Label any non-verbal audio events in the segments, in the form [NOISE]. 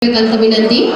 Kami nanti.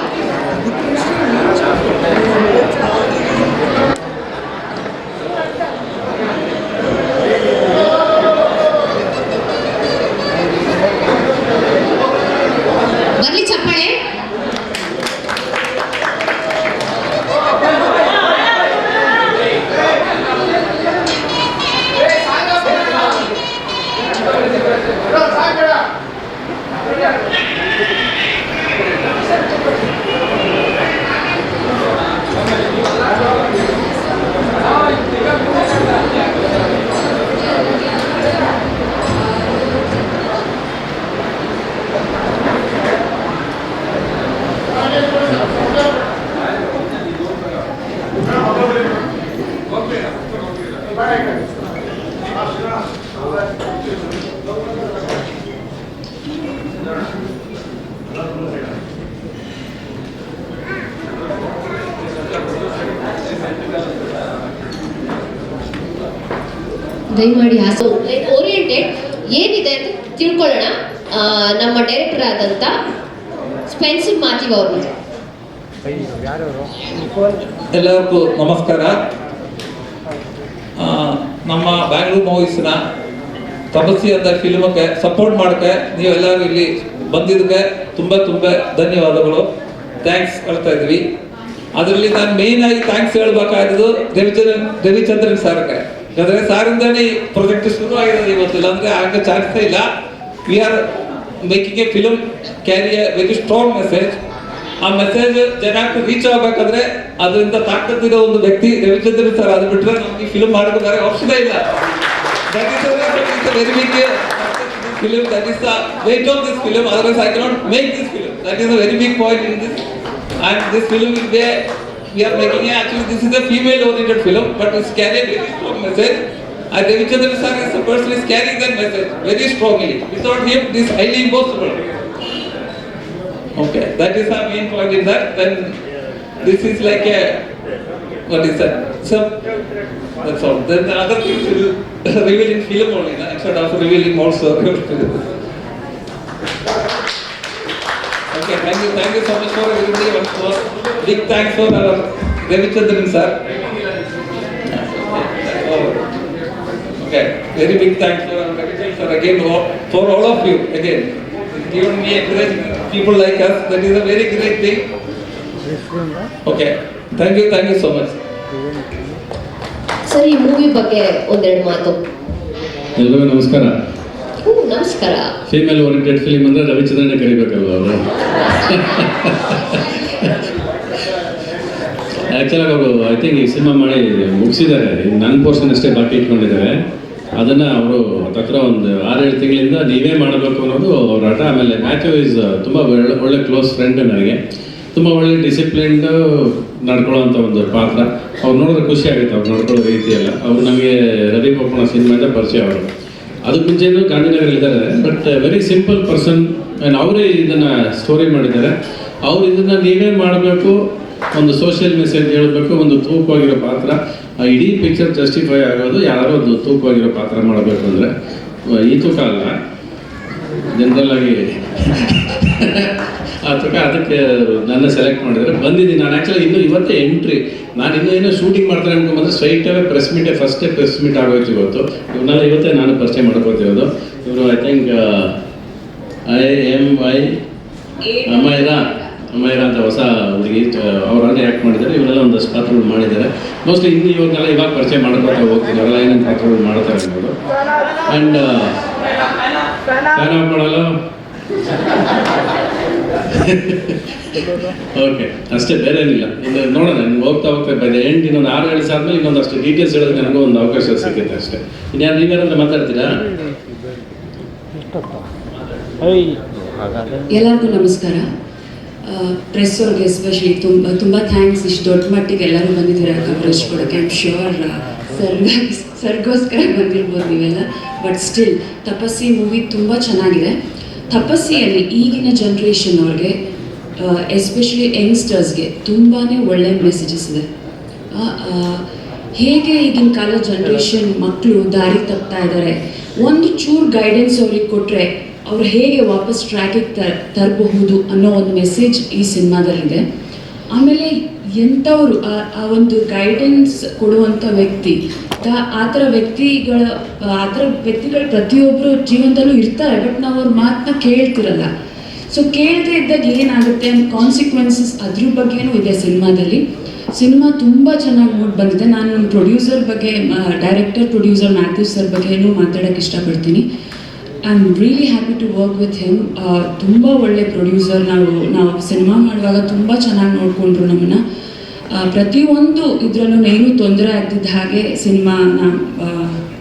ಸ್ಪೆನ್ಸಿಲ್ ಮಾತಿವ್ ಅವರು ಎಲ್ಲರಿಗೂ ನಮಸ್ಕಾರ. ನಮ್ಮ ಬ್ಯಾಂಗ್ಳೂರ್ ಮೂವೀಸ್ನ ತಪಸ್ಸಿ ಅಂತ ಫಿಲ್ಮ್ಗೆ ಸಪೋರ್ಟ್ ಮಾಡೋಕ್ಕೆ ನೀವೆಲ್ಲರೂ ಇಲ್ಲಿ ಬಂದಿದ್ದಕ್ಕೆ ತುಂಬ ತುಂಬ ಧನ್ಯವಾದಗಳು. ಥ್ಯಾಂಕ್ಸ್ ಹೇಳ್ತಾ ಇದ್ವಿ. ಅದರಲ್ಲಿ ನಾನು ಮೇನ್ ಆಗಿ ಥ್ಯಾಂಕ್ಸ್ ಹೇಳ್ಬೇಕಾಗಿದ್ದು ರವಿಚಂದ್ರನ್ ರವಿಚಂದ್ರನ್ ಸಾರ್ಗೆ. ಯಾಕಂದರೆ ಸಾರಿಂದಾನೇ ಪ್ರೊಜೆಕ್ಟ್ ಪ್ರಾಜೆಕ್ಟ್ ಶುರು ಆಗಿರೋದು ಇವತ್ತು. ಅಂದರೆ ಆಗ ಚಾನ್ಸೇ ಇಲ್ಲ. We are making a film carry a very strong message ಆ ಮೆಸೇಜ್ ಜನಕ್ಕೆ ರೀಚ್ ಆಗ್ಬೇಕಾದ್ರೆ ಅದರಿಂದ ತಾಕತ್ತಿರೋ ಒಂದು ವ್ಯಕ್ತಿ ರವಿಚಂದ್ರ ಸರ್ ಅದು ಬಿಟ್ರೆ ನಮ್ಗೆ ಫಿಲಮ್ ಮಾಡಬೇಕಾದ್ರೆ ಅವಶ್ಯಕತೆ ಇಲ್ಲ. Is very big film that is the weight of this film otherwise I cannot make this film that is a very big point in this and this film is they we are making actually this this is female oriented film but but carry very strong very and Ravichandran sir is the person is carrying that message very strongly without him this is highly impossible okay that is our main point in that then this is like a what is that so that's all then the other things will [LAUGHS] reveal in film only no? instead of revealing also [LAUGHS] Okay, thank you, thank you so much for everybody once more. Big thanks for our Ravichandran sir. Okay, very big thanks to our sir again for all of you again. Given me great people like us, that is a very great thing. Okay, thank you, thank you so much. Sir ಈ movie ಬಗ್ಗೆ ಒಂದೆರಡು ಮಾತು ಎಲ್ರಿಗೂ ನಮಸ್ಕಾರ ಹ್ಞೂ ನಮಸ್ಕಾರ female oriented film ಅಂದರೆ ರವಿಚಂದ್ರನೇ ಕರಿಬೇಕಲ್ವ ಅವರು ಆ್ಯಕ್ಚುಲಾಗಿ ಅವರು ಐ ಥಿಂಕ್ ಈ ಸಿನಿಮಾ ಮಾಡಿ ಮುಗಿಸಿದ್ದಾರೆ ನನ್ನ ಪೋರ್ಷನ್ ಅಷ್ಟೇ ಬಾಕಿ ಇಟ್ಕೊಂಡಿದ್ದಾರೆ ಅದನ್ನು ಅವರು ಹತ್ರ ಒಂದು ಆರೇಳು ತಿಂಗಳಿಂದ ನೀವೇ ಮಾಡಬೇಕು ಅನ್ನೋದು ಅವ್ರ ಹಠ. ಆಮೇಲೆ ಮ್ಯಾಥ್ಯೂ ಇಸ್ ತುಂಬ ಒಳ್ಳೆ ಕ್ಲೋಸ್ ಫ್ರೆಂಡ್ ನನಗೆ. ತುಂಬ ಒಳ್ಳೆ ಡಿಸಿಪ್ಲಿನ್ಡ್ ನಡ್ಕೊಳ್ಳೋಂಥ ಒಂದು ಪಾತ್ರ. ಅವ್ರು ನೋಡಿದ್ರೆ ಖುಷಿ ಆಗುತ್ತೆ, ಅವ್ರು ನೋಡ್ಕೊಳ್ಳೋ ರೀತಿ ಎಲ್ಲ ಅವ್ರು ನಮಗೆ ರವಿ ಪಪ್ಪಣ ಸಿನಿಮಾಯಿಂದ ಪರಿಚಯ ಅವರು. ಅದಕ್ಕೆ ಮುಂಚೆನೂ ಗಾಂಧಿನಗರ ಇದ್ದಾರೆ. But very simple person and ಅವರೇ ಇದನ್ನು ಸ್ಟೋರಿ ಮಾಡಿದ್ದಾರೆ. ಅವ್ರು ಇದನ್ನು ನೀವೇ ಮಾಡಬೇಕು, ಒಂದು ಸೋಷಿಯಲ್ ಮೆಸೇಜ್ ಹೇಳಬೇಕು, ಒಂದು ತೂಕವಾಗಿರೋ ಪಾತ್ರ. ಆ ಇಡೀ ಪಿಕ್ಚರ್ ಜಸ್ಟಿಫೈ ಆಗೋದು ಯಾರೋ ಒಂದು ತೂಕವಾಗಿರೋ ಪಾತ್ರ ಮಾಡಬೇಕು ಅಂದರೆ ಈ ತೂಕ ಅಲ್ಲ. ಜನರಲ್ ಆಗಿ ಆ ತೂಕ ಅದಕ್ಕೆ ನನ್ನ ಸೆಲೆಕ್ಟ್ ಮಾಡಿದರೆ ಬಂದಿದ್ದೀನಿ. ನಾನು ಆ್ಯಕ್ಚುಲಿ ಇನ್ನೂ ಇವತ್ತೇ ಎಂಟ್ರಿ ನಾನು ಇನ್ನೂ ಏನೋ ಶೂಟಿಂಗ್ ಮಾಡ್ತಾರೆ ಅನ್ಕೊಂಬಂದ್ರೆ ಸ್ಟ್ರೈಟೇ ಪ್ರೆಸ್ ಮೀಟೇ ಫಸ್ಟೇ ಪ್ರೆಸ್ ಮೀಟ್ ಆಗೋಯ್ತು ಇವತ್ತು. ಇವ್ರನ್ನೆಲ್ಲ ಇವತ್ತೇ ನಾನು ಪರಿಚಯ ಮಾಡ್ಕೋತಿರೋದು ಇವರು I think I am I Ammaira Ammaira ಅಂತ ಹೊಸ ಹುಡುಗಿ ಅವರನ್ನೇ ಆ್ಯಕ್ಟ್ ಮಾಡಿದ್ದಾರೆ. ಇವರೆಲ್ಲ ಒಂದಷ್ಟು ಪಾತ್ರಗಳು ಮಾಡಿದ್ದಾರೆ. ಮೋಸ್ಟ್ಲಿ ಇನ್ನು ಇವ್ರನ್ನೆಲ್ಲ ಇವಾಗ ಪರಿಚಯ ಮಾಡ್ಕೊತಾ ಹೋಗ್ತೀನಿ. ಅವರೆಲ್ಲ ಏನೇನು ಪಾತ್ರಗಳು ಮಾಡ್ತಾ ಇರ್ಬೋದು ಆ್ಯಂಡ್ ಫ್ಯಾನ್ ಮಾಡಲ್ಲ? ಓಕೆ ಅಷ್ಟೇ ಬೇರೆ ಏನಿಲ್ಲ. ಇನ್ನು ನೋಡೋಣ ನಿಮ್ಗೆ ಹೋಗ್ತಾ ಹೋಗ್ತಾ ಬೈ ಎಂಟು ಇನ್ನೊಂದು ಆರು ಗಂಟೆ ಆದ್ಮೇಲೆ ಇನ್ನೊಂದಷ್ಟು ಡೀಟೇಲ್ಸ್ ಹೇಳೋದಕ್ಕೆ ನನಗೂ ಒಂದು ಅವಕಾಶ ಸಿಗುತ್ತೆ ಅಷ್ಟೇ. ಇನ್ಯಾರು ನೀವೇನಾದ್ರೂ ಮಾತಾಡ್ತೀರಾ? ಎಲ್ಲರಿಗೂ ನಮಸ್ಕಾರ. ಪ್ರೆಸ್ ಅವ್ರಿಗೆ ಎಸ್ಪೆಷಲಿ ತುಂಬ ತುಂಬ ಥ್ಯಾಂಕ್ಸ್ ಇಷ್ಟು ದೊಡ್ಡ ಮಟ್ಟಿಗೆ ಎಲ್ಲರೂ ಬಂದಿದ್ದಾರೆ ಕವರೇಜ್ ಕೊಡೋಕ್ಕೆ ಐಮ್ ಶ್ಯೂರ್ ಸರ್ ಸರ್ಗೋಸ್ಕರ ಬಂದಿರ್ಬೋದು ನೀವೆಲ್ಲ. ಬಟ್ ಸ್ಟಿಲ್ ತಪಸ್ಸಿ ಮೂವಿ ತುಂಬ ಚೆನ್ನಾಗಿದೆ. ತಪಸ್ಸಿಯಲ್ಲಿ ಈಗಿನ ಜನ್ರೇಷನ್ ಅವ್ರಿಗೆ ಎಸ್ಪೆಷಲಿ ಯಂಗ್ಸ್ಟರ್ಸ್ಗೆ ತುಂಬಾ ಒಳ್ಳೆ ಮೆಸೇಜಸ್ ಇದೆ. ಹೇಗೆ ಈಗಿನ ಕಾಲ ಜನ್ರೇಷನ್ ಮಕ್ಕಳು ದಾರಿ ತಪ್ತಾ ಇದ್ದಾರೆ? ಒಂದು ಚೂರು ಗೈಡೆನ್ಸ್ ಅವ್ರಿಗೆ ಕೊಟ್ಟರೆ ಅವ್ರು ಹೇಗೆ ವಾಪಸ್ ಟ್ರ್ಯಾಕಿಗೆ ತ, ತರಬಹುದು ಅನ್ನೋ ಒಂದು ಮೆಸೇಜ್ ಈ ಸಿನಿಮಾದಲ್ಲಿದೆ. ಆಮೇಲೆ ಎಂಥವ್ರು ಆ- ಒಂದು ಗೈಡೆನ್ಸ್ ಕೊಡುವಂಥ ವ್ಯಕ್ತಿ ಆ ಥರ ವ್ಯಕ್ತಿಗಳ, ಆ ಥರ ವ್ಯಕ್ತಿಗಳು ಪ್ರತಿಯೊಬ್ಬರು ಜೀವನದಲ್ಲೂ ಇರ್ತಾರೆ ಬಟ್ ನಾವು ಅವ್ರ ಮಾತನ್ನ ಕೇಳ್ತಿರಲ್ಲ. ಸೊ ಕೇಳದೇ ಇದ್ದಾಗ ಏನಾಗುತ್ತೆ ಅಂತ ಕಾನ್ಸಿಕ್ವೆನ್ಸಸ್ ಅದ್ರ ಬಗ್ಗೆನೂ ಇದೆ ಸಿನಿಮಾದಲ್ಲಿ. ಸಿನಿಮಾ ತುಂಬ ಚೆನ್ನಾಗಿ ಮೂಡ್ ಬಂದಿದೆ. ನಾನು ಪ್ರೊಡ್ಯೂಸರ್ ಬಗ್ಗೆ ಡೈರೆಕ್ಟರ್ ಪ್ರೊಡ್ಯೂಸರ್ ಮ್ಯಾಥ್ಯೂಸ್ ಸರ್ ಬಗ್ಗೆನೂ ಮಾತಾಡೋಕ್ಕೆ ಇಷ್ಟಪಡ್ತೀನಿ. I am really happy to work with him ತುಂಬ ಒಳ್ಳೆ ಪ್ರೊಡ್ಯೂಸರ್ ನಾವು ನಾವು ಸಿನಿಮಾ ಮಾಡುವಾಗ ತುಂಬ ಚೆನ್ನಾಗಿ ನೋಡಿಕೊಂಡ್ರು ನಮ್ಮನ್ನು. ಪ್ರತಿಯೊಂದು ಇದರಲ್ಲೂ ಏನೂ ತೊಂದರೆ ಆಗ್ತಿದ್ದ ಹಾಗೆ ಸಿನಿಮಾನ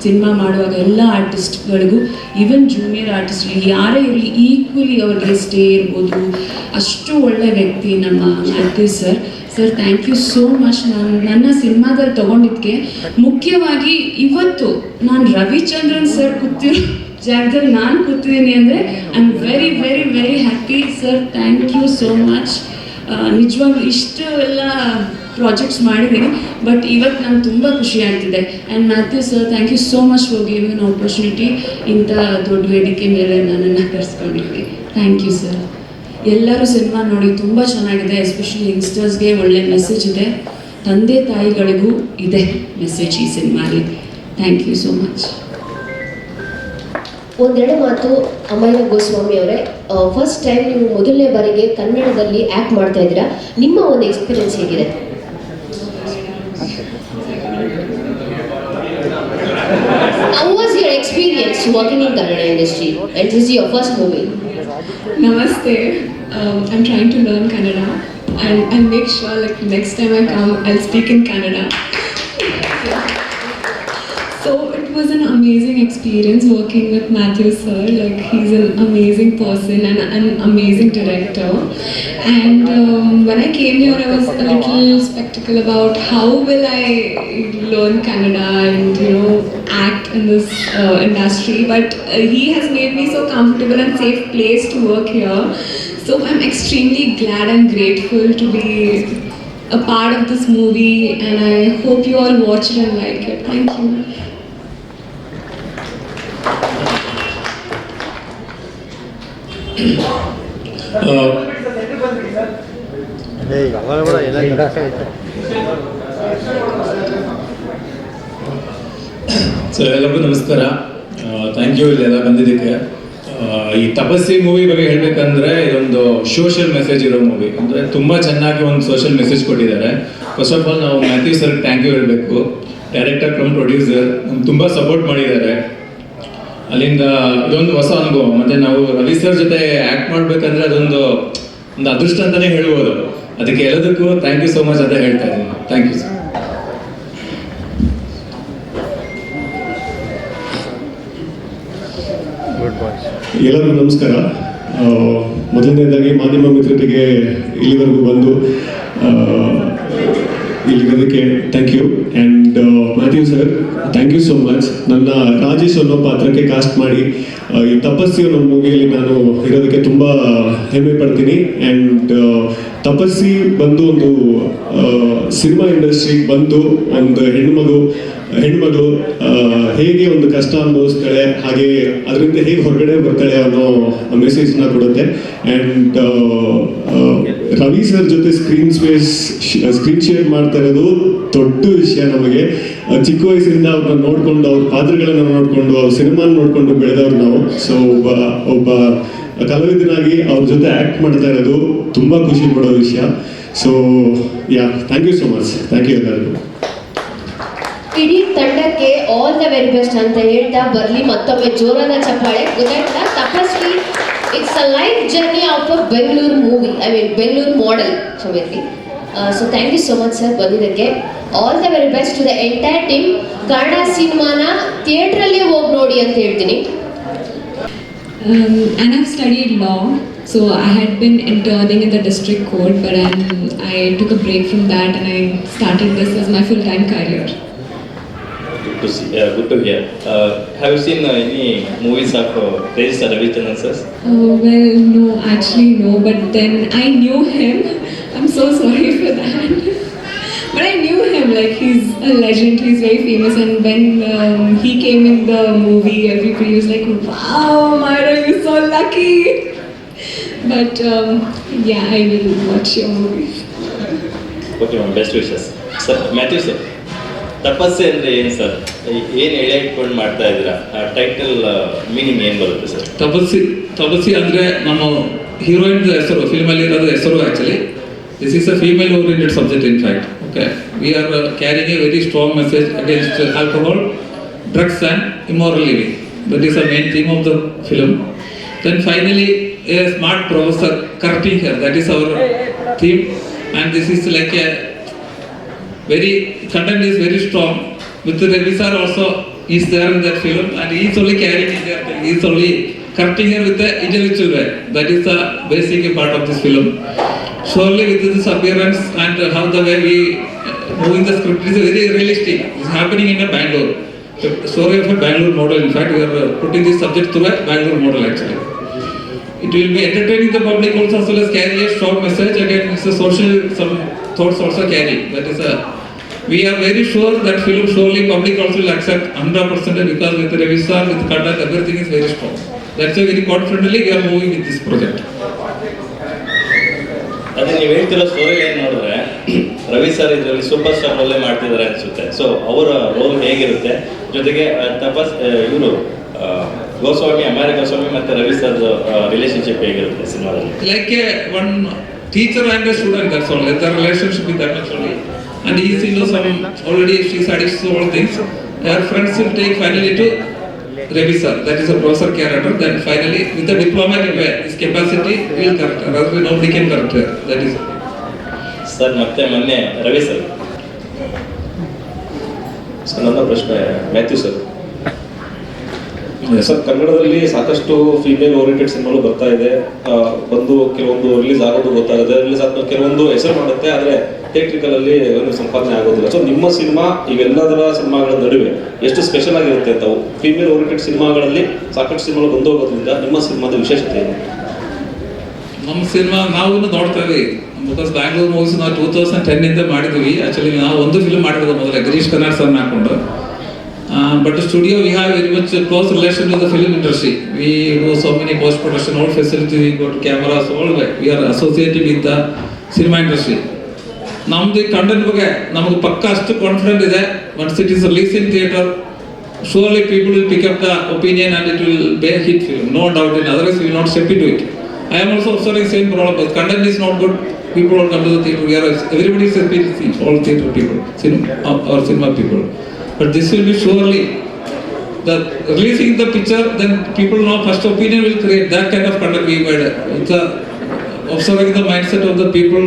ಸಿನಿಮಾ ಮಾಡುವಾಗ ಎಲ್ಲ ಆರ್ಟಿಸ್ಟ್ಗಳಿಗೂ ಈವನ್ ಜೂನಿಯರ್ ಆರ್ಟಿಸ್ಟ್ ಯಾರೇ ಇರಲಿ ಈಕ್ವಲಿ ಅವ್ರಿಗೆ ಸ್ಟೇ ಇರ್ಬೋದು. ಅಷ್ಟು ಒಳ್ಳೆ ವ್ಯಕ್ತಿ ನಮ್ಮ Matthew sir sir thank you so much ನಾನು, ನನ್ನ ಸಿನಿಮಾದಲ್ಲಿ ತೊಗೊಂಡಿದ್ದಕ್ಕೆ ಮುಖ್ಯವಾಗಿ ಇವತ್ತು ನಾನು ರವಿಚಂದ್ರನ್ ಸರ್ ಕೂತಿರೋ ಜಾಗದಲ್ಲಿ ನಾನು ಕೂತಿದ್ದೀನಿ ಅಂದರೆ I very very very happy sir thank you so much ನಿಜವಾಗ್ಲೂ ಇಷ್ಟು ಎಲ್ಲ ಪ್ರಾಜೆಕ್ಟ್ಸ್ ಮಾಡಿದ್ದೀನಿ ಬಟ್ ಇವತ್ತು ನಾನು ತುಂಬ ಖುಷಿ ಆಗ್ತಿದೆ. And Matthew sir thank you so much for giving opportunity ಇಂಥ ದೊಡ್ಡ ವೇದಿಕೆ ಮೇಲೆ ನನ್ನನ್ನು ಕರೆಸ್ಕೊಂಡಿದ್ವಿ ಥ್ಯಾಂಕ್ ಯು ಸರ್ ಎಲ್ಲರೂ ಸಿನಿಮಾ ನೋಡಿ ತುಂಬ ಚೆನ್ನಾಗಿದೆ ಎಸ್ಪೆಷಲಿ ಯಂಗ್ಸ್ಟರ್ಸ್ಗೆ ಒಳ್ಳೆ ಮೆಸೇಜ್ ಇದೆ. ತಂದೆ ತಾಯಿಗಳಿಗೂ ಇದೆ ಮೆಸೇಜ್ ಈ ಸಿನಿಮಾಲಿ ಥ್ಯಾಂಕ್ ಯು ಸೋ ಮಚ್ ಒಂದೆರಡು ಮಾತು ಅಮ್ಮಯ್ಯ ಗೋಸ್ವಾಮಿ ಅವರೇ ಫಸ್ಟ್ ಟೈಮ್ ನೀವು ಮೊದಲನೇ ಬಾರಿಗೆ ಕನ್ನಡದಲ್ಲಿ ಆ್ಯಕ್ಟ್ ಮಾಡ್ತಾ ಇದ್ದೀರಾ ನಿಮ್ಮ ಒಂದು ಎಕ್ಸ್ಪೀರಿಯನ್ಸ್ ಹೇಗಿದೆ your experience working in Kannada industry? And this is your first movie. Namaste. Um, I'm trying to learn Kannada, and I'll make sure like next time I come, I'll speak in Kannada. So it was an amazing experience working with Matthew sir. Like he's an amazing person and an amazing director. And um, when I came here, I was a little skeptical about how will I learn Kannada and you know act in this uh, industry. But uh, he has made me so comfortable and safe place to work here. So I'm extremely glad and grateful to be a part of this movie, and I hope you all watch it and like it. Thank you. So ಎಲ್ಲರಿಗೂ ನಮಸ್ಕಾರ. Thank you ಇಲ್ಲೆಲ್ಲ ಬಂದಿದ್ದಕ್ಕೆ. ಈ ತಪಸ್ಸಿ movie ಬಗ್ಗೆ ಹೇಳ್ಬೇಕಂದ್ರೆ ಇದೊಂದು social message ಇರೋ movie ಅಂದ್ರೆ ತುಂಬಾ ಚೆನ್ನಾಗಿ ಒಂದು ಸೋಷಿಯಲ್ ಮೆಸೇಜ್ ಕೊಟ್ಟಿದ್ದಾರೆ. ಫಸ್ಟ್ ಆಫ್ ಆಲ್ ನಾವು ಮ್ಯಾಥ್ಯೂ ಸರ್ ಥ್ಯಾಂಕ್ ಯು ಹೇಳಬೇಕು. ಡೈರೆಕ್ಟರ್ ಕಮ್ ಪ್ರೊಡ್ಯೂಸರ್ ತುಂಬಾ ಸಪೋರ್ಟ್ ಮಾಡಿದ್ದಾರೆ. ಅಲ್ಲಿಂದ ಇದೊಂದು ಹೊಸ ಅನುಭವ. ಮತ್ತೆ ನಾವು ರವಿ ಸರ್ ಜೊತೆ ಆಕ್ಟ್ ಮಾಡ್ಬೇಕಂದ್ರೆ ಅದೊಂದು ಒಂದು ಅದೃಷ್ಟ ಅಂತಾನೆ ಹೇಳ್ಬೋದು. ಅದಕ್ಕೆ ಎಲ್ಲದಕ್ಕೂ ಥ್ಯಾಂಕ್ ಯು ಸೋ ಮಚ್ ಅಂತ ಹೇಳ್ತಾ ಇದ್ದೀನಿ. ಥ್ಯಾಂಕ್ ಯು ಸರ್ ಎಲ್ಲರಿಗೂ ನಮಸ್ಕಾರ. ಮೊದಲನೇದಾಗಿ ಮಾಧ್ಯಮ ಮಿತ್ರರಿಗೆ ಇಲ್ಲಿವರೆಗೂ ಬಂದು ಇಲ್ಲಿಗೆ ಇಲ್ಲಿರೋದಕ್ಕೆ thank you and Matthew sir thank you so much ನನ್ನ ರಾಜೇಶ್ ಅನ್ನೋ ಪಾತ್ರಕ್ಕೆ ಕಾಸ್ಟ್ ಮಾಡಿ ಈ ತಪಸ್ಸಿ ಅನ್ನೋ ಮೂವಿಯಲ್ಲಿ ನಾನು ಇರೋದಕ್ಕೆ ತುಂಬ ಹೆಮ್ಮೆ ಪಡ್ತೀನಿ. ಆ್ಯಂಡ್ ತಪಸ್ಸಿ ಬಂದು ಒಂದು ಸಿನಿಮಾ ಇಂಡಸ್ಟ್ರಿಗೆ ಬಂದು ಒಂದು ಹೆಣ್ಮಗು ಹೆಣ್ಮಗಳು ಹೇಗೆ ಒಂದು ಕಷ್ಟ ಅನುಭವಿಸ್ತಾಳೆ, ಹಾಗೆ ಅದರಿಂದ ಹೇಗೆ ಹೊರಗಡೆ ಬರ್ತಾಳೆ ಅನ್ನೋ ಮೆಸೇಜ್ನ ಕೊಡುತ್ತೆ. ಆ್ಯಂಡ್ ರವಿ ಸರ್ ಜೊತೆ ಸ್ಕ್ರೀನ್ ಸ್ಪೇಸ್ ಸ್ಕ್ರೀನ್ ಶೇರ್ ಮಾಡ್ತಾ ಇರೋದು ದೊಡ್ಡ ವಿಷಯ ನಮಗೆ. ಚಿಕ್ಕ ವಯಸ್ಸಿಂದ ಅವ್ರನ್ನ ನೋಡ್ಕೊಂಡು, ಅವ್ರ ಪಾತ್ರಗಳನ್ನ ನೋಡ್ಕೊಂಡು, ಅವ್ರ ಸಿನಿಮಾ ನೋಡ್ಕೊಂಡು ಬೆಳೆದವ್ರು ನಾವು. ಸೊ ಒಬ್ಬ ಒಬ್ಬ ಕಲಾವಿದನಾಗಿ ಅವ್ರ ಜೊತೆ ಆಕ್ಟ್ ಮಾಡ್ತಾ ಇರೋದು ತುಂಬಾ ಖುಷಿ ಪಡೋ ವಿಷಯ. So yeah thank you so much thank you ಎಲ್ಲರಿಗೂ. ತಂಡಕ್ಕೆ ಆಲ್ ದ ವೆರಿ ಬೆಸ್ಟ್ ಅಂತ ಹೇಳ್ತಾ ಬರ್ಲಿ ಮತ್ತೊಮ್ಮೆ ಜೋರಾದ ಚಪ್ಪಾಳೆ. ಗೊತ್ತಾಯ್ತಾ? Tapasvi it's a life journey of a Bengaluru movie I mean Bengaluru model ಕ್ಷಮಿರ್ಲಿ so thank you so much sir ಬಂದಿದ್ದಕ್ಕೆ. All the very best to the entire team Kannada ಸಿನಿಮಾನ ಥಿಯೇಟ್ರಲ್ಲೇ ಹೋಗಿ ನೋಡಿ ಅಂತ ಹೇಳ್ತೀನಿ. Um, studied I've studied law, so I had been interning in the district court, I took a break a that and I and this is my full time full Gutugia. Uh, uh, have you seen uh, any movies of uh, Tejas Ravichanan Oh, well, no, actually no, but then I knew him. [LAUGHS] I'm so sorry for that. [LAUGHS] but I knew him, like he's a legend, he's very famous and when um, he came in the movie, everybody was like, wow, Myra, you're so lucky. [LAUGHS] But um, yeah, I will watch your movies. Okay, my best wishes. Sir, Matthew sir. ತಪಸ್ಸೆ ಅಂದರೆ ಏನು sir? ಏನು ಎಳೆ ಇಟ್ಕೊಂಡು ಮಾಡ್ತಾ ಇದ್ದೀರಾ? ಆ title meaning ಏನು ಬರುತ್ತೆ ಸರ್? ತಪಸ್ಸಿ ತಪಸ್ಸಿ ಅಂದ್ರೆ ನಮ್ಮ ಹೀರೋಯಿನ್ ಹೆಸರು ಫಿಲ್ಮ್ ಅಲ್ಲಿ ಇರೋದು ಹೆಸರು actually this is a female oriented subject in fact okay we are carrying a very strong message against alcohol drugs and immoral living that is a main theme of the film then finally a smart professor correcting here that is our theme and this is like a very content is very strong. The Ravi sir also is there in that film and he is only carrying it. He is only correcting with the individual way. That is the basic part of this film. Surely with this appearance and how the way we uh, moving the script is very realistic. It's happening in a Bangalore. The story of a Bangalore model. In fact, we are uh, putting this subject through a Bangalore model actually. It will be entertaining the public also as well as carry a strong message. Again, it's a social some thoughts also carry. That is a we are very sure that film surely public also will accept 100% because with Ravi sir, with conduct, everything is very strong. That's why very confidently we are moving with this project. ಅದೇ ನೀವು ಹೇಳ್ತಿರೋ story ಏನು ನೋಡಿದ್ರೆ Ravi sir ಇದರಲ್ಲಿ super star ರೋಲೇ ಮಾಡ್ತಿದ್ದಾರೆ ಅನಿಸುತ್ತೆ so ಅವರ ರೋಲ್ ಹೇಗಿರುತ್ತೆ ಜೊತೆಗೆ ತಪಸ್ ಇವರು ಗೋಸ್ವಾಮಿ ಅಮರ ಗೋಸ್ವಾಮಿ ಮತ್ತೆ ರವಿ ಸರ್ ರಿಲೇಶನ್ಶಿಪ್ ಹೇಗಿರುತ್ತೆ ಸಿನಿಮಾದಲ್ಲಿ Like one one teacher and a student, that's all. The relationship is that much only. And he is into some already she studies all things. Her friends will take finally to Ravi sir, that is a professor character. Then finally, with the diplomatic way, his capacity will correct her. Otherwise, nobody can correct her. That is. Sir ಮತ್ತೆ ಮೊನ್ನೆ Ravi sir sir ನನ್ನ ಪ್ರಶ್ನೆ Matthew sir sir ಕನ್ನಡದಲ್ಲಿ ಸಾಕಷ್ಟು female oriented ಸಿನಿಮಾಗಳು ಬರ್ತಾ ಇದೆ. ಬಂದು ಕೆಲವೊಂದು ರಿಲೀಸ್ ಆಗೋದು ಗೊತ್ತಾಗುತ್ತೆ. ರಿಲೀಸ್ ಆದ್ಮೇಲೆ ಕೆಲವೊಂದು ಹೆಸರು ಮಾಡುತ್ತೆ ಆದರೆ ಥಿಯೇಟ್ರಿಕಲ್ ಅಲ್ಲಿ ಸಂಪಾದನೆ ಆಗೋದಿಲ್ಲ. ಸೊ ನಿಮ್ಮ ಸಿನಿಮಾ ಇವೆಲ್ಲದರ ಸಿನಿಮಾಗಳ ನಡುವೆ ಎಷ್ಟು ಸ್ಪೆಷಲ್ ಆಗಿರುತ್ತೆ ಅಂತ ಫೀಮೇಲ್ ಓರಿಯೆಂಟೆಡ್ ಸಿನಿಮಾಗಳಲ್ಲಿ ಸಾಕಷ್ಟು ಸಿನಿಮಾಗಳು ಬಂದೋಗೋದ್ರಿಂದ ನಿಮ್ಮ ಸಿನಿಮಾದ ವಿಶೇಷತೆ ಏನು? ನಮ್ಮ ಸಿನಿಮಾ ನಾವು ನೋಡ್ತಾ ಇದ್ದೀವಿ ಬಿಕಾಸ್ ಬ್ಯಾಂಗ್ಳೂರ್ ಮೂವೀಸ್ ನಾವು ಟೂ ತೌಸಂಡ್ ಟೆನ್ ಇಂದ ಮಾಡಿದ್ವಿ. ಆಕ್ಚುಲಿ ನಾವು ಒಂದು ಫಿಲ್ಮ್ ಮಾಡಿರೋದು ಮೊದಲೇ. ಗಿರೀಶ್ ಕನ್ನಡ ಸರ್ ಹಾಕೊಂಡು. But studio we have very much close relation to the film industry we do so many post production all facilities, we got cameras all way we are associated with the cinema industry ನಮ್ದು ಈ content ಬಗ್ಗೆ ನಮಗೆ ಪಕ್ಕ ಅಷ್ಟು confident ಇದೆ once it is release in theatre up the opinion and it will be a hit film. No doubt in otherwise we will not step into it. I am also observing same problem. But content is not good. People won't come to the theater. We are everybody is experiencing all theater people, cinema our cinema people. But this will be surely the releasing the picture. Then people know first opinion will create that kind of content we made. It's a observing the mindset of the people.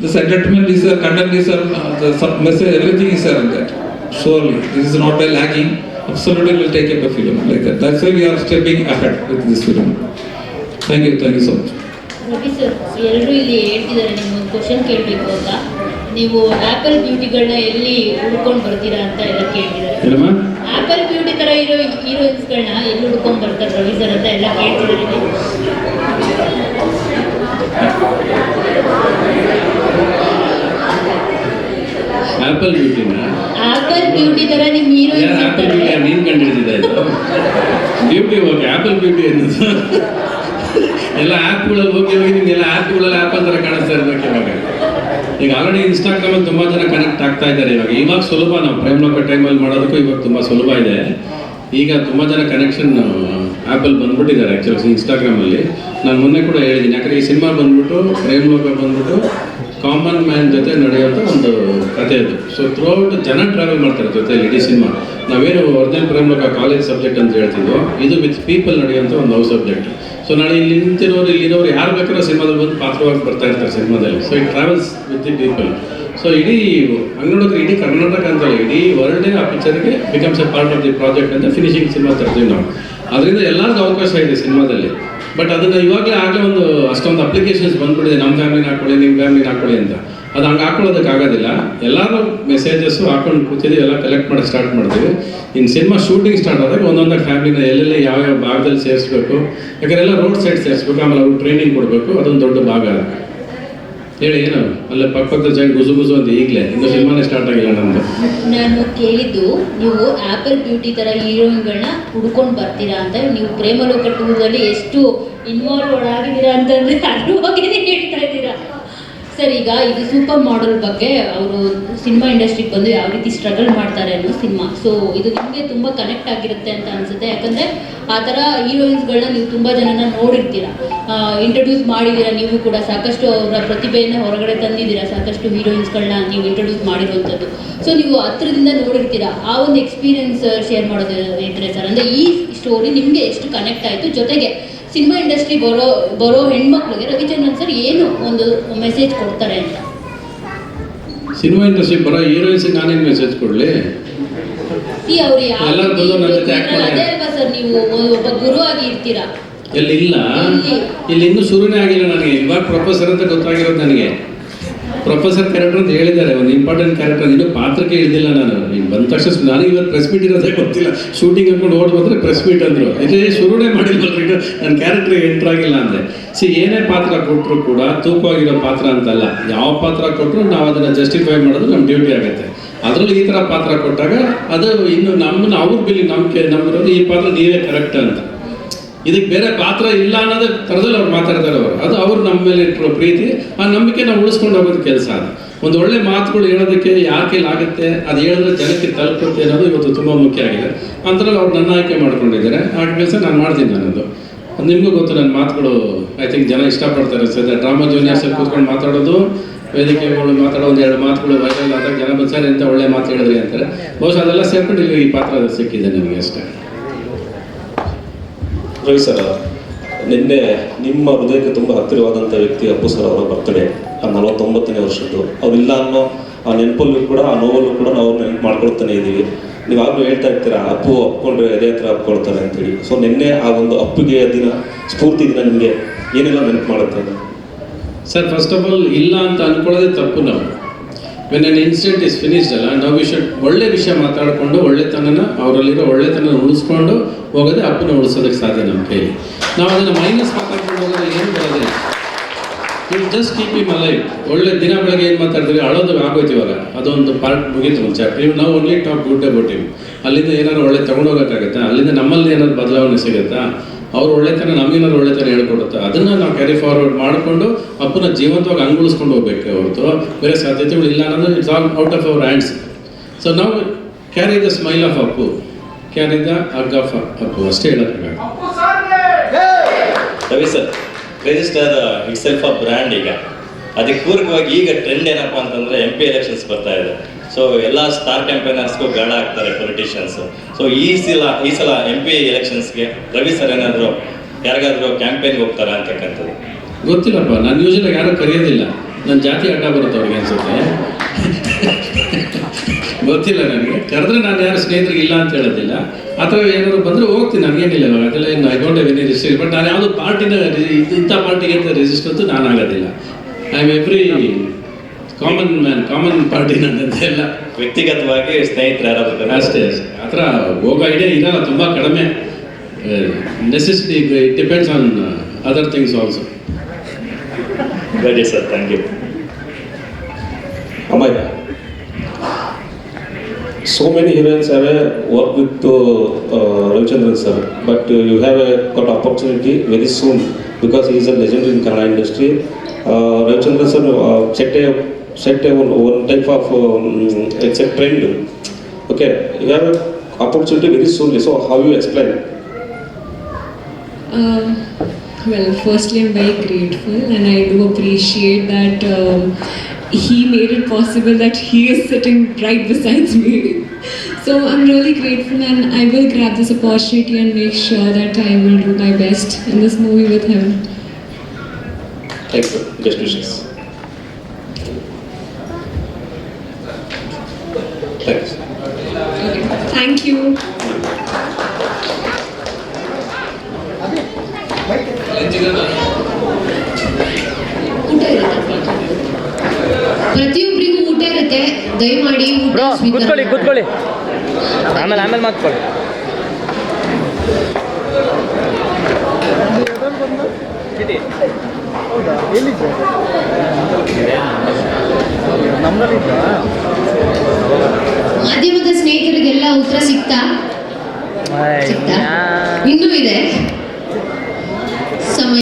This entertainment is there, content is there, uh, the sub- message, everything is there in that. Surely, this is not by lagging. Absolutely, will take up a film like that. That's why we are stepping ahead with this film. Thank you, thank you so much. Ravi sir ಎಲ್ಲರೂ ಇಲ್ಲಿ ಹೇಳ್ತಿದ್ದಾರೆ ನಿಮ್ಗೊಂದು question ಕೇಳಬೇಕು ಅಂತ ನೀವು apple ಬ್ಯೂಟಿಗಳನ್ನ ಎಲ್ಲಿ ಹುಡ್ಕೊಂಡು ಬರ್ತೀರಾ ಅಂತ ಎಲ್ಲ ಕೇಳ್ತಿದ್ದಾರೆ ಏನಮ್ಮ ಆಪಲ್ ಬ್ಯೂಟಿ ತರ ಇರೋ ಹೀರೋಯಿನ್ಸ್ಗಳನ್ನ ಎಲ್ಲಿ ಹುಡ್ಕೊಂಡು ಬರ್ತಾರೆ ಪ್ರೊಡ್ಯೂಸರ್ ಅಂತ ಎಲ್ಲ ಕೇಳ್ತಿದ್ದಾರೆ. ಆಪಲ್ ಬ್ಯೂಟಿನ ಆಪಲ್ ಬ್ಯೂಟಿ ತರ ನಿಮ್ ಯಾರು ಆಪಲ್ ಬ್ಯೂಟಿ ನೀನು ಬ್ಯೂಟಿ ಓಕೆ ಆಪಲ್ ಬ್ಯೂಟಿ ಅನ್ನೋದು ಎಲ್ಲ ಆ್ಯಪ್ಗಳಲ್ಲಿ ಹೋಗಿ ಹೋಗಿ ನಿಮಗೆಲ್ಲ ಆ್ಯಪ್ಗಳಲ್ಲಿ ಆ್ಯಪ್ ಅಂತ ಕಾಣಿಸ್ತಾ ಇರ್ಬೇಕು ಇವಾಗ. ಈಗ ಆಲ್ರೆಡಿ ಇನ್ಸ್ಟಾಗ್ರಾಮಲ್ಲಿ ತುಂಬ ಜನ ಕನೆಕ್ಟ್ ಆಗ್ತಾ ಇದ್ದಾರೆ ಇವಾಗ. ಇವಾಗ ಸುಲಭ ನಾವು ಪ್ರೇಮ್ ಲೋಕ ಟೈಮಲ್ಲಿ ಮಾಡೋದಕ್ಕೂ ಇವಾಗ ತುಂಬ ಸುಲಭ ಇದೆ. ಈಗ ತುಂಬ ಜನ ಕನೆಕ್ಷನ್ ಆ್ಯಪಲ್ಲಿ ಬಂದ್ಬಿಟ್ಟಿದ್ದಾರೆ ಆ್ಯಕ್ಚುಲಿ ಇನ್ಸ್ಟಾಗ್ರಾಮಲ್ಲಿ ನಾನು ಮೊನ್ನೆ ಕೂಡ ಹೇಳಿದ್ದೀನಿ ಯಾಕಂದರೆ ಈ ಸಿನಿಮಾ ಬಂದ್ಬಿಟ್ಟು ಪ್ರೇಮ್ ಲೋಕ ಬಂದ್ಬಿಟ್ಟು ಕಾಮನ್ ಮ್ಯಾನ್ ಜೊತೆ ನಡೆಯುವಂಥ ಒಂದು ಕಥೆ ಅದು ಸೊ ಥ್ರೂಔಟ್ ಜನ ಟ್ರಾವೆಲ್ ಮಾಡ್ತಾರೆ ಜೊತೆ ಇಡೀ ಸಿನಿಮಾ ನಾವೇನು ಒರಿಜಿನಲ್ ಪ್ರೇಮ್ ಲೋಕ ಕಾಲೇಜ್ ಸಬ್ಜೆಕ್ಟ್ ಅಂತ ಹೇಳ್ತಿದ್ವೋ, ಇದು ವಿತ್ ಪೀಪಲ್ ನಡೆಯುವಂಥ ಒಂದು ಹೌಸ್ ಸಬ್ಜೆಕ್ಟ್ ಸೊ ನಾಳೆ ಇಲ್ಲಿ ನಿಂತಿರೋರು, ಇಲ್ಲಿರೋರು ಯಾರು ಬೇಕಾದ್ರೂ ಸಿನಿಮಾದಲ್ಲಿ ಬಂದು ಪಾತ್ರವಾಗಿ ಬರ್ತಾ ಇರ್ತಾರೆ ಸಿನಿಮಾದಲ್ಲಿ. So it travels with the people so ಇಡೀ ಅಂಗಡಕ್ಕೆ ಇಡೀ ಕರ್ನಾಟಕ ಅಂತಲ್ಲ, ಇಡೀ ವರ್ಲ್ಡೇ ಆ ಪಿಕ್ಚರ್ಗೆ becomes a part of the project ಅಂತ ಫಿನಿಶಿಂಗ್ ಸಿನಿಮಾ ತರ್ತೀವಿ ನಾವು. ಅದರಿಂದ ಎಲ್ಲರಿಗೂ ಅವಕಾಶ ಇದೆ ಸಿನಿಮಾದಲ್ಲಿ. ಬಟ್ ಅದನ್ನು ಇವಾಗಲೇ ಆಗಲೇ ಒಂದು ಅಷ್ಟೊಂದು ಅಪ್ಲಿಕೇಶನ್ಸ್ ಬಂದ್ಬಿಟ್ಟಿದೆ. ನಮ್ಮ ಫ್ಯಾಮಿಲಿನ ಹಾಕೊಳ್ಳಿ ನಿಮ್ಮ ಫ್ಯಾಮಿಲಿನ ಹಾಕೊಳ್ಳಿ ಅಂತ. ಅದು ಹಂಗೆ ಹಾಕೊಳ್ಳೋದಕ್ಕಾಗೋದಿಲ್ಲ ಎಲ್ಲರೂ ಮೆಸೇಜಸ್ಸು ಹಾಕೊಂಡು ಕೂತಿದ್ದೀವಿ ಎಲ್ಲ ಕಲೆಕ್ಟ್ ಮಾಡಿ ಸ್ಟಾರ್ಟ್ ಮಾಡ್ತೀವಿ. ಇನ್ನು ಸಿನಿಮಾ ಶೂಟಿಂಗ್ ಸ್ಟಾರ್ಟ್ ಆದಾಗ ಒಂದೊಂದು ಫ್ಯಾಮಿಲಿನ ಎಲ್ಲೆಲ್ಲಿ ಯಾವ್ಯಾವ ಭಾಗದಲ್ಲಿ ಸೇರಿಸ್ಬೇಕು, ಯಾಕಂದ್ರೆ ಎಲ್ಲ ರೋಡ್ ಸೈಡ್ ಸೇರಿಸ್ಬೇಕು, ಆಮೇಲೆ ಅವ್ರಿಗೆ ಟ್ರೈನಿಂಗ್ ಕೊಡಬೇಕು, ಅದೊಂದು ದೊಡ್ಡ ಭಾಗ ಹೇಳಿ, ಏನು? ಅಲ್ಲೇ ಪಕ್ಕ ಪಕ್ಕದ ಜಾಗ ಗುಜು ಗುಜು ಅಂತ ಈಗಲೇ. ಇನ್ನು ಸಿನಿಮಾನೇ ಸ್ಟಾರ್ಟ್ ಆಗಿಲ್ಲ ನಮ್ದು. ನಾನು ಕೇಳಿದ್ದು, ನೀವು ಆಪಲ್ ಬ್ಯೂಟಿ ತರ ಹೀರೋಯಿನ್ಗಳನ್ನ ಹುಡ್ಕೊಂಡು ಬರ್ತೀರಾ ಅಂತ, ನೀವು ಪ್ರೇಮಲೋಕ ಟೂರಲ್ಲಿ ಎಷ್ಟು ಇನ್ವಾಲ್ವ್ ಆಗಿದ್ದೀರಾ ಅಂತಂದ್ರೆ ಇದ್ದೀರಾ ಸರ್, ಈಗ ಇದು ಸೂಪರ್ ಮಾಡೆಲ್ ಬಗ್ಗೆ ಅವರು ಸಿನಿಮಾ ಇಂಡಸ್ಟ್ರಿಗೆ ಬಂದು ಯಾವ ರೀತಿ ಸ್ಟ್ರಗಲ್ ಮಾಡ್ತಾರೆ ಅನ್ನೋ ಸಿನಿಮಾ. ಸೊ ಇದು ನಿಮಗೆ ತುಂಬ ಕನೆಕ್ಟ್ ಆಗಿರುತ್ತೆ ಅಂತ ಅನ್ಸುತ್ತೆ. ಯಾಕಂದ್ರೆ ಆ ಥರ ಹೀರೋಯಿನ್ಸ್ಗಳನ್ನ ನೀವು ತುಂಬ ಜನನ ನೋಡಿರ್ತೀರ. ಇಂಟ್ರೊಡ್ಯೂಸ್ ಮಾಡಿದ್ದೀರ ನೀವು ಕೂಡ ಸಾಕಷ್ಟು ಅವರ ಪ್ರತಿಭೆಯನ್ನು ಹೊರಗಡೆ ತಂದಿದ್ದೀರಾ, ಸಾಕಷ್ಟು ಹೀರೋಯಿನ್ಸ್ಗಳನ್ನ ನೀವು ಇಂಟ್ರೊಡ್ಯೂಸ್ ಮಾಡಿರುವಂಥದ್ದು. ಸೊ ನೀವು ಹತ್ರದಿಂದ ನೋಡಿರ್ತೀರಾ. ಆ ಒಂದು ಎಕ್ಸ್ಪೀರಿಯನ್ಸ್ ಶೇರ್ ಮಾಡೋದು ಇದ್ರೆ ಸರ್. ಅಂದರೆ ಈ ಸ್ಟೋರಿ ನಿಮಗೆ ಎಷ್ಟು ಕನೆಕ್ಟ್ ಆಯಿತು? ಜೊತೆಗೆ ಸಿನಿಮಾ ಇಂಡಸ್ಟ್ರಿ ಬರೋ ಬರೋ ಹೆಣ್ಮಕ್ಳಿಗೆ ರವಿಚಂದ್ರನ್ ಸರ್ ಏನು ಒಂದು ಮೆಸೇಜ್ ಕೊಡ್ತಾರೆ ಅಂತ? ಸಿನಿಮಾ ಇಂಡಸ್ಟ್ರಿ ಬರೋ ಹೀರೋಯಿನ್ಸ್ ನಾನೇನು ಮೆಸೇಜ್ ಕೊಡಲಿ? ಸರ್ ನೀವು ಒಬ್ಬ ಗುರು ಆಗಿ ಇರ್ತೀರಾ ಇಲ್ಲ ಇಲ್ಲಿ. ಇಲ್ಲಿ ಇನ್ನೂ ಶುರುನೇ ಆಗಿಲ್ಲ ನನಗೆ. ಇವಾಗ ಪ್ರೊಫೆಸರ್ ಅಂತ ಗೊತ್ತಾಗಿರೋದು ನನಗೆ. ಪ್ರೊಫೆಸರ್ ಕ್ಯಾರೆಕ್ಟರ್ ಅಂತ ಹೇಳಿದ್ದಾರೆ. ಒಂದು ಇಂಪಾರ್ಟೆಂಟ್ ಕ್ಯಾರೆಕ್ಟರ್ ಇನ್ನೂ ಪಾತ್ರಕ್ಕೆ ಇಳಿದಿಲ್ಲ ನಾನು. ಈಗ ಬಂದ ತಕ್ಷಣ ನನಗೆ ಇವತ್ತು ಪ್ರೆಸ್ ಮೀಟ್ ಇರೋದೇ ಗೊತ್ತಿಲ್ಲ. ಶೂಟಿಂಗ್ ಹಾಕೊಂಡು ಓಡ್ ಬಂದರೆ ಪ್ರೆಸ್ ಮೀಟ್ ಅಂದರು. ಇದೇ ಶುರುನೇ ಇದು ನನ್ನ ಕ್ಯಾರೆಕ್ಟರ್ ಎಂಟರ್ ಆಗಿಲ್ಲ ಅಂದರೆ ಸಿ ಏನೇ ಪಾತ್ರ ಕೊಟ್ಟರು ಕೂಡ ತೂಕವಾಗಿರೋ ಪಾತ್ರ ಅಂತಲ್ಲ. ಯಾವ ಪಾತ್ರ ಕೊಟ್ಟರು ನಾವು ಅದನ್ನು ಜಸ್ಟಿಫೈ ಮಾಡೋದು ನಮ್ಮ ಡ್ಯೂಟಿ ಆಗುತ್ತೆ. ಅದರಲ್ಲಿ ಈ ಥರ ಪಾತ್ರ ಕೊಟ್ಟಾಗ ಅದು ಇನ್ನು ನಮ್ಮನ್ನು ಅವ್ರ ಬಿಲ್ಲಿ ನಂಬಿಕೆ ನಂಬಿರೋದು ಈ ಪಾತ್ರ ನೀವೇ ಕರೆಕ್ಟ್ ಅಂತ. ಇದಕ್ಕೆ ಬೇರೆ ಪಾತ್ರ ಇಲ್ಲ ಅನ್ನೋದೇ ಥರದಲ್ಲಿ ಅವ್ರು ಮಾತಾಡ್ತಾರೆ ಅವರು. ಅದು ಅವ್ರು ನಮ್ಮ ಮೇಲೆ ಇಟ್ಟಿರೋ ಪ್ರೀತಿ, ಆ ನಂಬಿಕೆ ನಾವು ಉಳಿಸ್ಕೊಂಡು ಹೋಗೋದು ಕೆಲಸ ಅದು. ಒಂದು ಒಳ್ಳೆ ಮಾತುಗಳು ಹೇಳೋದಕ್ಕೆ ಯಾಕೆ ಆಗುತ್ತೆ ಅದು ಹೇಳಿದ್ರೆ ಜನಕ್ಕೆ ತಲುಪುತ್ತೆ ಅನ್ನೋದು ಇವತ್ತು ತುಂಬ ಮುಖ್ಯ ಆಗಿದೆ. ಅಂತರಲ್ಲಿ ಅವ್ರು ನನ್ನ ಆಯ್ಕೆ ಮಾಡ್ಕೊಂಡಿದ್ದಾರೆ. ಆ ಕೆಲಸ ನಾನು ಮಾಡ್ತೀನಿ ನನ್ನದು. ನಿಮಗೂ ಗೊತ್ತು ನನ್ನ ಮಾತುಗಳು ಐ ಥಿಂಕ್ ಜನ ಇಷ್ಟಪಡ್ತಾರೆ ಸರ್. ಡ್ರಾಮಾ ಜೂನಿಯರ್ಸ್ ಕೂತ್ಕೊಂಡು ಮಾತಾಡೋದು, ವೇದಿಕೆಗಳು ಮಾತಾಡೋ ಒಂದು ಎರಡು ಮಾತುಗಳು ವೈರಲ್ ಆದಾಗ ಜನ ಬಂದ್ಸಾರೆ ಎಂತ ಒಳ್ಳೆ ಮಾತು ಹೇಳಿದ್ರಿ ಅಂತಾರೆ. ಬಹುಶಃ ಅದೆಲ್ಲ ಸೇರ್ಕೊಂಡು ಈ ಪಾತ್ರ ಸಿಕ್ಕಿದೆ ನನಗೆ ಅಷ್ಟೇ. ರವಿ ಸರ್ ನಿನ್ನೆ ನಿಮ್ಮ ಹೃದಯಕ್ಕೆ ತುಂಬ ಹತ್ತಿರವಾದಂಥ ವ್ಯಕ್ತಿ ಅಪ್ಪು ಸರ್ ಅವರ ಬರ್ತಡೇ ಆ ನಲವತ್ತೊಂಬತ್ತನೇ ವರ್ಷದ್ದು. ಅವರಿಲ್ಲ ಅನ್ನೋ ಆ ನೆನಪಲ್ಲೂ ಕೂಡ, ಆ ನೋವಲ್ಲೂ ಕೂಡ ನಾವು ನೆನಪು ಮಾಡ್ಕೊಳ್ತಾನೆ ಇದ್ದೀವಿ ನೀವಾಗಲೂ ಹೇಳ್ತಾ ಇರ್ತೀರಾ, ಅಪ್ಪು ಅಪ್ಕೊಂಡ್ರೆ ಅದೇ ಹತ್ರ ಅಪ್ಕೊಳ್ತಾರೆ ಅಂತೇಳಿ. ಸೊ ನಿನ್ನೆ ಆ ಒಂದು ಅಪ್ಪಿಗೆ ದಿನ, ಸ್ಫೂರ್ತಿ ದಿನ ನಿಮಗೆ ಏನೆಲ್ಲ ನೆನಪು ಮಾಡುತ್ತೆ? ಸರ್ ಫಸ್ಟ್ ಆಫ್ ಆಲ್ ಇಲ್ಲ ಅಂತ ಅನ್ಕೊಳ್ಳೋದೇ ತಪ್ಪು ನಾವು when an incident is finished ಅಲ್ಲ, ನಾವು ವಿಷಯ ಒಳ್ಳೆ ವಿಷಯ ಮಾತಾಡಿಕೊಂಡು ಒಳ್ಳೆತನನ ಅವರಲ್ಲಿರೋ ಒಳ್ಳೆತನ ಉಳಿಸ್ಕೊಂಡು ಹೋಗೋದೇ ಅಪ್ಪನ ಉಳಿಸೋದಕ್ಕೆ ಸಾಧ್ಯ ನಮ್ಮ ಕೈಲಿ ನಾವು ಅದನ್ನು ಮೈನಸ್ ಮಾತಾಡ್ಕೊಂಡು ಹೋಗೋದು ಏನು ಬರೋದಿಲ್ಲ you just keep him alive ಒಳ್ಳೆ ದಿನ ಬೆಳಗ್ಗೆ ಏನು ಮಾತಾಡ್ತೀವಿ, ಅಳೋದು ಆಗೋಯ್ತು ಇವಾಗ ಅದೊಂದು ಪಾರ್ಟ್ ಮುಗೀತು ಒಂದು ಚಾಪ್ಟರ್ ಇವ್ ನಾವು ಓನ್ಲಿ ಟಾಕ್ ಗುಡ್ ಅಬೌಟ್ ಇವ್ ಅಲ್ಲಿಂದ ಏನಾದ್ರು ಒಳ್ಳೆ ತೊಗೊಂಡೋಗೋಕ್ಕಾಗತ್ತಾ? ಅಲ್ಲಿಂದ ನಮ್ಮಲ್ಲಿ ಏನಾದ್ರು ಬದಲಾವಣೆ ಸಿಗುತ್ತಾ? ಅವ್ರ ಒಳ್ಳೆತನ ನಮಗೇನಾದ್ರು ಒಳ್ಳೆತನ ಹೇಳ್ಕೊಡುತ್ತೆ. ಅದನ್ನ ನಾವು ಕ್ಯಾರಿ ಫಾರ್ವರ್ಡ್ ಮಾಡಿಕೊಂಡು ಅಪ್ಪನ ಜೀವಂತವಾಗಿ ಅಂಗುಳಿಸ್ಕೊಂಡು ಹೋಗ್ಬೇಕು ಹೊರತು. ಬೇರೆ ಸಾಧ್ಯತೆಗಳು ಇಲ್ಲ ಅನ್ನೋದು it's all out of our hands so ನಾವು carry the smile of Appu carry the hug of Appu ಅಷ್ಟೇ ಹೇಳೋಕ್ಕಾಗ Ravi sir register it's itself a brand ಈಗ. ಅದಕ್ಕೆ ಪೂರ್ವವಾಗಿ ಈಗ ಟ್ರೆಂಡ್ ಏನಪ್ಪಾ ಅಂತಂದ್ರೆ ಎಂ ಪಿ ಎಲೆಕ್ಷನ್ಸ್ ಬರ್ತಾ ಇದೆ. ಸೊ ಎಲ್ಲ ಸ್ಟಾರ್ ಕ್ಯಾಂಪೇನರ್ಸ್ಗೂ ಗಾಳ ಆಗ್ತಾರೆ ಪೊಲಿಟಿಷಿಯನ್ಸ್ ಸೊ ಈ ಸಲ ಈ ಸಲ ಎಂ ಪಿ ಎಲೆಕ್ಷನ್ಸ್ಗೆ ರವಿ ಸರ್ ಏನಾದರೂ ಯಾರಿಗಾದರೂ ಕ್ಯಾಂಪೇನ್ಗೆ ಹೋಗ್ತಾರಾ ಅಂತಕ್ಕಂಥದ್ದು ಗೊತ್ತಿಲ್ಲಪ್ಪ ನಾನು ಯೂಶಲಾಗಿ ಯಾರು ಕರೆಯೋದಿಲ್ಲ. ನನ್ನ ಜಾತಿ ಅಡ್ಡ ಬರುತ್ತೆ ಅವ್ರಿಗೆ ಅನ್ಸುತ್ತೆ. ಗೊತ್ತಿಲ್ಲ ನನಗೆ. ಕರೆದ್ರೆ ನಾನು ಯಾರು ಸ್ನೇಹಿತರಿಗೆ ಇಲ್ಲ ಅಂತ ಹೇಳೋದಿಲ್ಲ. ಅಥವಾ ಏನಾದ್ರು ಬಂದರೆ ಹೋಗ್ತೀನಿ, ನನಗೇನಿಲ್ಲ. ಅದೆಲ್ಲ ಏನು I don't have any restrict but ನಾನು ಯಾವುದು ಪಾರ್ಟಿನ ಇಂಥ ಪಾರ್ಟಿಗೆ ಅಂತ ರಿಜಿಸ್ಟರ್ ಅಂತೂ ನಾನು ಆಗೋದಿಲ್ಲ. I am every common man common party ನನ್ನದೆಲ್ಲ ವ್ಯಕ್ತಿಗತವಾಗಿ ಸ್ನೇಹಿತರು ಯಾರಾದ್ರೂ ಅಷ್ಟೇ ಅಷ್ಟೇ ಆ ಥರ ಹೋಗೋ ಐಡಿಯಾ ಇರಲ್ಲ ತುಂಬ ಕಡಿಮೆ necessity it depends on other things also very sir thank you ಅಮ್ಮಯ್ಯ so many heroines have a work with uh, uh, Ravichandran sir, but uh, you have a got opportunity very soon because he is a legend in Kannada industry. Uh, Ravichandran sir uh, set a set a one, one type of um, it's a trend. Okay, you have a opportunity very soon. So how you explain? Um, well, firstly, I'm very grateful, and I do appreciate that um, he made it possible that he is sitting right beside me. So I'm really grateful, and I will grab this opportunity and make sure that I will do my best in this movie with him. Thank you. Best wishes. Thanks. You ಪ್ರತಿಯೊಬ್ಬರಿಗೂ ಊಟ ಇರುತ್ತೆ. ದಯಮಾಡಿ ಕೂತ್ಕೊಳ್ಳಿ ಕೂತ್ಕೊಳ್ಳಿ. ಆಮೇಲೆ ಆಮೇಲೆ ಮಾತ್ಕೊಳ್ಳಿ ಚೀಟಿ ಮಾಧ್ಯಮದ ಸ್ನೇಹಿತರಿಗೆಲ್ಲ ಉತ್ತರ ಸಿಕ್ತಾ ಸಿಗ್ತಾ? ಇನ್ನೂ ಇದೆ.